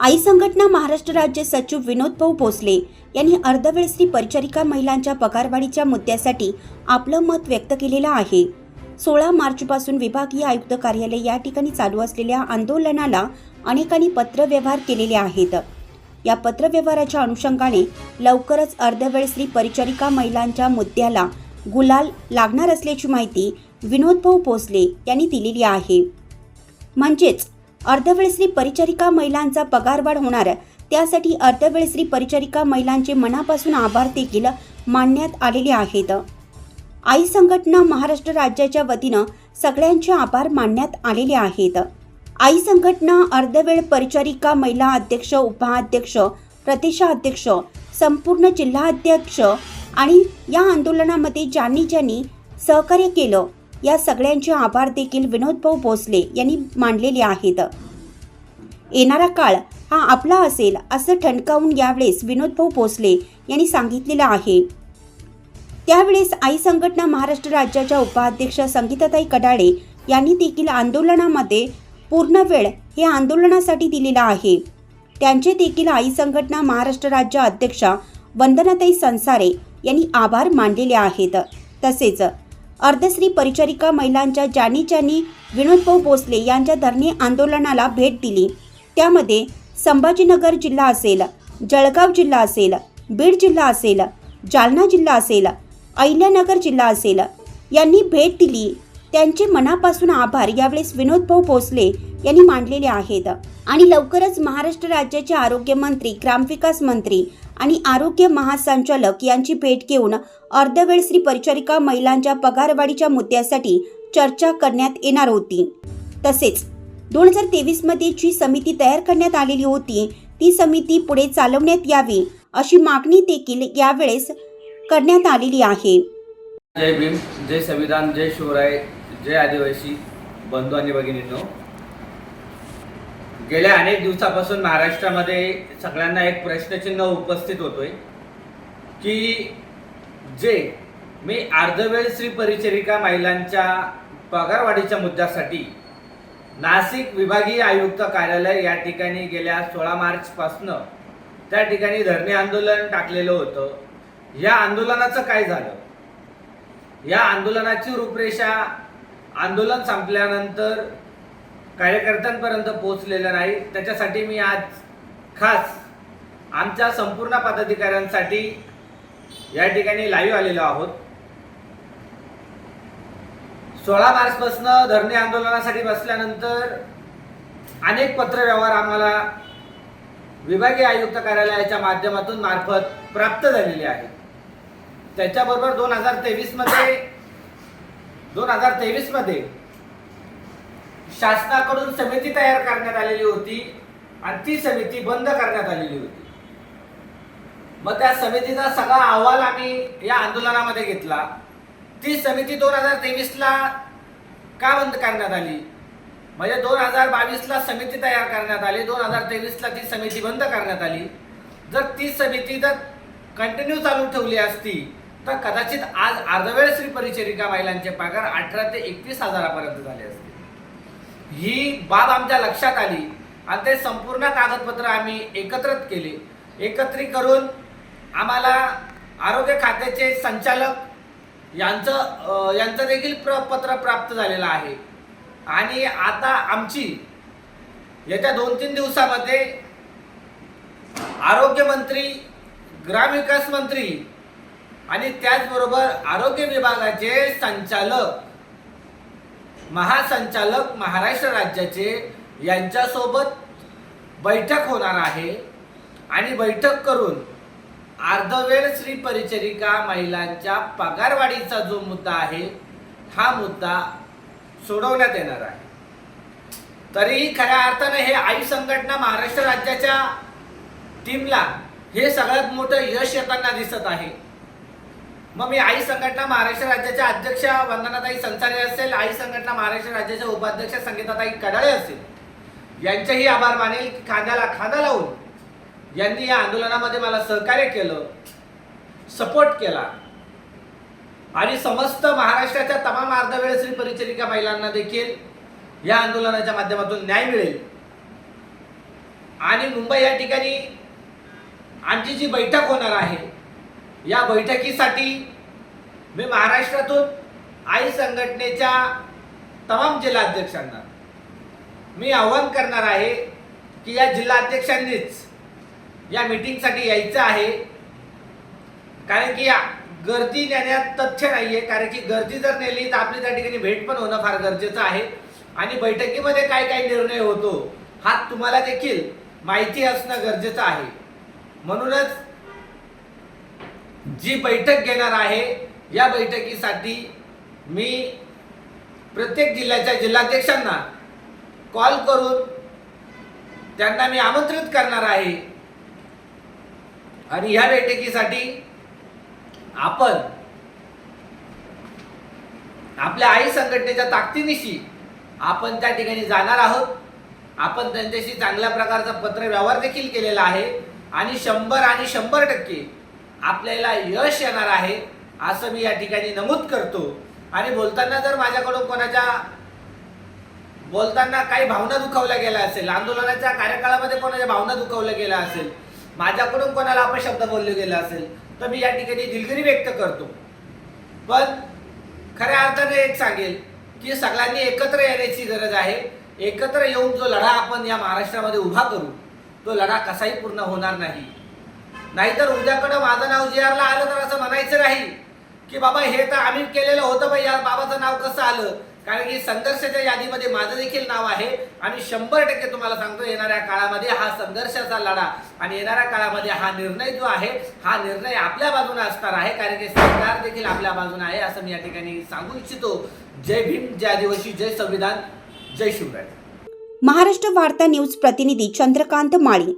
आई संघटना महाराष्ट्र राज्य सचिव विनोद भाऊ भोसले यांनी अर्धवेळ स्त्री परिचारिका महिलांच्या पगारवाढीच्या मुद्द्यासाठी आपलं मत व्यक्त केलेलं आहे. सोळा मार्चपासून विभागीय आयुक्त कार्यालय या ठिकाणी चालू असलेल्या आंदोलनाला अनेकांनी पत्रव्यवहार केलेले आहेत. या पत्रव्यवहाराच्या अनुषंगाने लवकरच अर्धवेळ स्त्री परिचारिका महिलांच्या मुद्द्याला गुलाल लागणार असल्याची माहिती विनोद भाऊ भोसले यांनी दिलेली आहे. म्हणजेच अर्धवेळ परिचारिका महिलांचा पगारवाढ होणार. त्यासाठी अर्धवेळ परिचारिका महिलांचे मनापासून आभार देखील मानण्यात आलेले आहेत. आई संघटना महाराष्ट्र राज्याच्या वतीनं सगळ्यांचे आभार मानण्यात आलेले आहेत. आई संघटना अर्धवेळ परिचारिका महिला अध्यक्ष उपाध्यक्ष प्रदेशाध्यक्ष संपूर्ण जिल्हाध्यक्ष आणि या आंदोलनामध्ये ज्यांनी ज्यांनी सहकार्य केलं या सगळ्यांचे आभार देखील विनोदभाऊ भोसले यांनी मांडलेले आहेत. येणारा काळ हा आपला असेल असं ठणकावून यावेळेस विनोदभाऊ भोसले यांनी सांगितलेलं आहे. त्यावेळेस आई संघटना महाराष्ट्र राज्याच्या उपाध्यक्ष संगीताताई कडाळे यांनी देखील आंदोलनामध्ये पूर्ण वेळ हे आंदोलनासाठी दिलेला आहे. त्यांचे देखील आई संघटना महाराष्ट्र राज्य अध्यक्षा वंदनाताई संसारे यांनी आभार मानलेले आहेत. तसेच अर्धश्री परिचारिका महिलांच्या जानी जानी विनोदभाऊ भोसले यांच्या धरणे आंदोलनाला भेट दिली. त्यामध्ये संभाजीनगर जिल्हा असेल जळगाव जिल्हा असेल बीड जिल्हा असेल जालना जिल्हा असेल अहिल्यानगर जिल्हा असेल यांनी भेट दिली. त्यांचे मनापासून आभार. यावेळेस विनोदभाऊ भोसले यांनी मांडलेले आहेत. आणि लवकरच महाराष्ट्र राज्याचे आरोग्यमंत्री ग्रामविकास मंत्री आणि आरोग्य महासंचालक यांची भेट घेऊन अर्धवेळ श्री परिचारिका महिलांच्या पगारवाढीच्या मुद्द्यासाठी चर्चा करण्यात येणार होती. तसेच दोन हजार तेवीसमध्ये जी समिती तयार करण्यात आलेली होती ती समिती पुढे चालवण्यात यावी अशी मागणी देखील यावेळेस करण्यात आलेली आहे. जय भीम जय संविधान जय शिवराय जय आदिवासी बंधू आणि भगिनींनो. गेल्या अनेक दिवसापासून महाराष्ट्रामध्ये सगळ्यांना एक प्रश्नचिन्ह उपस्थित होतोय की जे मी अर्धवेळ श्री परिचरिका महिलांच्या पगारवाढीच्या मुद्द्यासाठी नाशिक विभागीय आयुक्त कार्यालय या ठिकाणी गेल्या सोळा मार्चपासनं त्या ठिकाणी धरणे आंदोलन टाकलेलं होतं. या आंदोलनाचं काय झालं? या आंदोलनाची रूपरेषा आंदोलन संपल्यानंतर कार्यकर्त्यांपर्यंत पोहोचलेलं नाही. त्याच्यासाठी मी आज खास आमच्या संपूर्ण पदाधिकाऱ्यांसाठी या ठिकाणी लाईव्ह आलेलो आहोत. सोळा मार्चपासून धरणे आंदोलनासाठी बसल्यानंतर अनेक पत्रव्यवहार आम्हाला विभागीय आयुक्त कार्यालयाच्या माध्यमातून मार्फत प्राप्त झालेले आहेत. त्याच्याबरोबर दोन हजार तेवीसमध्ये दोन हजार तेवीसमध्ये शासनाकडून समिती तयार करण्यात आलेली होती आणि ती समिती बंद करण्यात आलेली होती. मग त्या समितीचा सगळा अहवाल आम्ही या आंदोलनामध्ये घेतला. ती समिती दोन हजार तेवीसला का बंद करण्यात आली? म्हणजे दोन हजार बावीसला समिती तयार करण्यात आली दोन हजार तेवीसला ती समिती बंद करण्यात आली. जर ती समिती जर कंटिन्यू चालू ठेवली असती तर कदाचित आज अर्धवेळ श्री परिचरिका महिलांचे पगार अठरा ते एकवीस हजारापर्यंत झाले असते. ही बाब आमच्या लक्षात आली आणि ते संपूर्ण कागदपत्र आम्ही एकत्रित केले. एकत्रित करून आम्हाला आरोग्य खात्याचे संचालक यांचं यांचं देखील प्र पत्र प्राप्त झालेलं आहे. आणि आता आमची येत्या दोन तीन दिवसामध्ये आरोग्यमंत्री ग्रामविकास मंत्री आणि त्याचबरोबर आरोग्य विभागाचे संचालक महासंचालक महाराष्ट्र राज्याचे यांच्यासोबत बैठक होणार आहे आणि बैठक करून अर्धवेळ श्री परिचरिका महिलांच्या पगारवाढीचा जो मुद्दा आहे हा मुद्दा सोडवण्यात येणार आहे. तरीही खऱ्या अर्थाने हे आई संघटना महाराष्ट्र राज्याच्या टीमला हे सगळ्यात मोठं यश येताना दिसत आहे. मग मी आई संघटना महाराष्ट्र राज्याच्या अध्यक्ष वंदनाताई संसारे असेल आई संघटना महाराष्ट्र राज्याच्या उपाध्यक्ष संगीताताई कडाळे असेल. यांचेही आभार मानेल की खांद्याला खांदा लावून यांनी या आंदोलनामध्ये मला सहकार्य केलं सपोर्ट केला. आणि समस्त महाराष्ट्राच्या तमाम अर्धवेळ श्री परिचरिका महिलांना देखील या आंदोलनाच्या माध्यमातून न्याय मिळेल. आणि मुंबई या ठिकाणी आमची जी बैठक होणार आहे या बैठकीसाठी मी महाराष्ट्रातून आई संघटनेच्या तमाम जिल्हाध्यक्षांना मी आव्हान करणार आहे की या जिल्हाध्यक्षांनीच या मीटिंगसाठी यायचं आहे. कारण की या गर्दी नेण्यात तथ्य नाही आहे कारण की गर्दी जर नेली तर आपली त्या ठिकाणी भेट पण होणं फार गरजेचं आहे. आणि बैठकीमध्ये काय काय निर्णय होतो हा तुम्हाला देखील माहिती असणं गरजेचं आहे. म्हणूनच जी बैठक घेणार आहे या बैठकीसाठी मी प्रत्येक जिल्ह्याच्या जिल्हाध्यक्षांना कॉल करून त्यांना मी आमंत्रित करणार आहे. आणि ह्या बैठकीसाठी आपण आपल्या आई संघटनेच्या ताकदीनिशी आपण त्या ठिकाणी जाणार आहोत. आपण त्यांच्याशी चांगल्या प्रकारचा पत्र व्यवहार देखील केलेला आहे. आणि शंभर आणि शंभर टक्के आपल्याला यश येणार आहे असं मी या ठिकाणी नमूद करतो. आणि बोलताना जर माझ्याकडून कोणाच्या बोलताना काही भावना दुखावल्या गेल्या असेल आंदोलनाच्या कार्यकाळामध्ये कोणाच्या भावना दुखावल्या गेल्या असेल माझ्याकडून कोणाला अपशब्द बोलले गेले असेल तर मी या ठिकाणी दिलगिरी व्यक्त करतो. पण खऱ्या अर्थाने एक सांगेल की सगळ्यांनी एकत्र येण्याची गरज आहे. एकत्र येऊन जो लढा आपण या महाराष्ट्रामध्ये उभा करू तो लढा कसाही पूर्ण होणार नाही. नाहीतर उद्याकडं माझं नाव जी आरला आलं तर असं म्हणायचं नाही. की बाबा हे तर आम्ही केलेलं होतं बाई या बाबाचं नाव कसं आलं? कारण की संघर्षाच्या यादीमध्ये माझं देखील नाव आहे आणि शंभर टक्के तुम्हाला सांगतो येणाऱ्या काळामध्ये हा संघर्षाचा लढा आणि येणाऱ्या काळामध्ये हा निर्णय जो आहे हा निर्णय आपल्या बाजूने असणार आहे कारण की सरकार देखील आपल्या बाजूने आहे असं मी या ठिकाणी सांगू इच्छितो. जय भीम जय आदिवासी जय संविधान जय शिवराय. महाराष्ट्र वार्ता न्यूज प्रतिनिधी चंद्रकांत माळी.